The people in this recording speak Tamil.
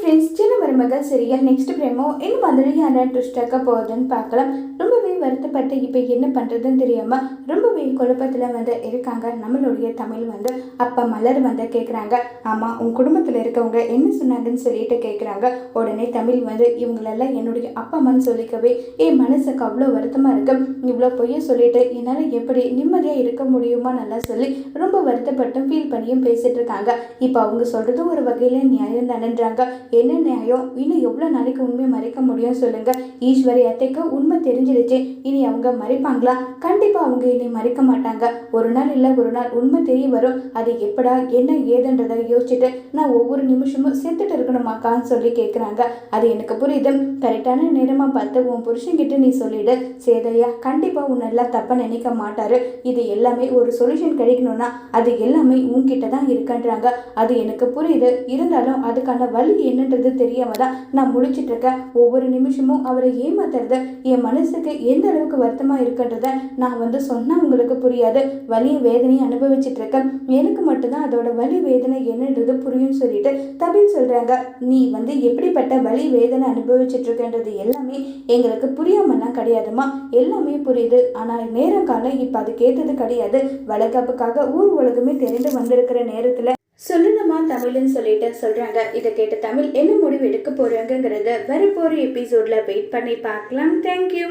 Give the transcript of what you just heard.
friends till மருமகள் சீரியல் நெக்ஸ்ட் பிரேமோ இன்னும் மாதிரியான ட்விஸ்டாக்க போகுதுன்னு பார்க்கலாம். ரொம்பவே வருத்தப்பட்டு இப்போ என்ன பண்ணுறதுன்னு தெரியாமல் ரொம்பவே குழப்பத்தில் வந்து இருக்காங்க. நம்மளுடைய தமிழ் வந்து அப்போ மலர் வந்து கேட்குறாங்க ஆமாம் உன் குடும்பத்தில் இருக்கவங்க என்ன சொன்னாங்கன்னு சொல்லிட்டு கேட்குறாங்க உடனே தமிழ் வந்து இவங்களெல்லாம் என்னுடைய அப்பா அம்மான்னு சொல்லிக்கவே என் மனசுக்கு அவ்வளோ வருத்தமாக இருக்கு. இவ்வளோ பொய்ய சொல்லிட்டு என்னால் எப்படி நிம்மதியாக இருக்க முடியுமா நல்லா சொல்லி ரொம்ப வருத்தப்பட்டும் ஃபீல் பண்ணியும் பேசிகிட்டு இருக்காங்க. இப்போ அவங்க சொல்கிறது ஒரு வகையில் நியாயம் தானன்றாங்க. என்ன நியாயம்? இன்னும் எவ்வளோ நாளைக்கு உண்மையை மறைக்க முடியும் சொல்லுங்கள் ஈஸ்வரி அத்தைக்கு உண்மை தெரிஞ்சிருச்சு. இனி அவங்க மறைப்பாங்களா? கண்டிப்பாக அவங்க இனி மறைக்க மாட்டாங்க. ஒரு நாள் இல்லை ஒரு நாள் உண்மை தெரிய வரும். அது எப்படா என்ன ஏதுன்றதை யோசிச்சுட்டு நான் ஒவ்வொரு நிமிஷமும் செத்துட்டு இருக்கணுமாக்கான்னு சொல்லி கேட்குறாங்க அது எனக்கு புரியுது. கரெக்டான நேரமாக பார்த்து உன் புருஷன்கிட்ட நீ சொல்லிடு. சேதையா கண்டிப்பாக உன்னெல்லாம் தப்பாக நினைக்க மாட்டாரு. இது எல்லாமே ஒரு சொல்யூஷன் கிடைக்கணும்னா அது எல்லாமே உன்கிட்ட தான் இருக்குன்றாங்க. அது எனக்கு புரியுது. இருந்தாலும் அதுக்கான வழி என்னன்றது தெரியாம தான் நான் முழிச்சிட்டு இருக்கேன் ஒவ்வொரு நிமிஷமும் அவரை ஏமாத்துறது என் மனசுக்கு எந்த அளவுக்கு வருத்தமா இருக்குன்றத நான் வந்து சொன்னா உங்களுக்கு புரியாது. வலி வேதனையை அனுபவிச்சுட்டு இருக்கேன் எனக்கு மட்டும்தான் அதோட வலி வேதனை என்னன்றது புரியும் சொல்லிட்டு தமிழ் சொல்றாங்க. நீ வந்து எப்படிப்பட்ட வலி வேதனை அனுபவிச்சுட்டு இருக்கன்றது எல்லாமே எங்களுக்கு புரியாமலாம் கிடையாதுமா எல்லாமே புரியுது. ஆனால் நேரம் காலம் இப்போ அது கேட்டது கிடையாது. வளர்க்கப்புக்காக ஊர் உலகமே தெரிந்து வந்திருக்கிற நேரத்தில் சொல்லணுமா தமிழ்னு சொல்லிட்டு சொல்கிறாங்க இதை கேட்ட தமிழ் என்ன முடிவு எடுக்க போகிறாங்கங்கிறத வரப்போகிற எபிசோடில் வெயிட் பண்ணி பார்க்கலாம். தேங்க்யூ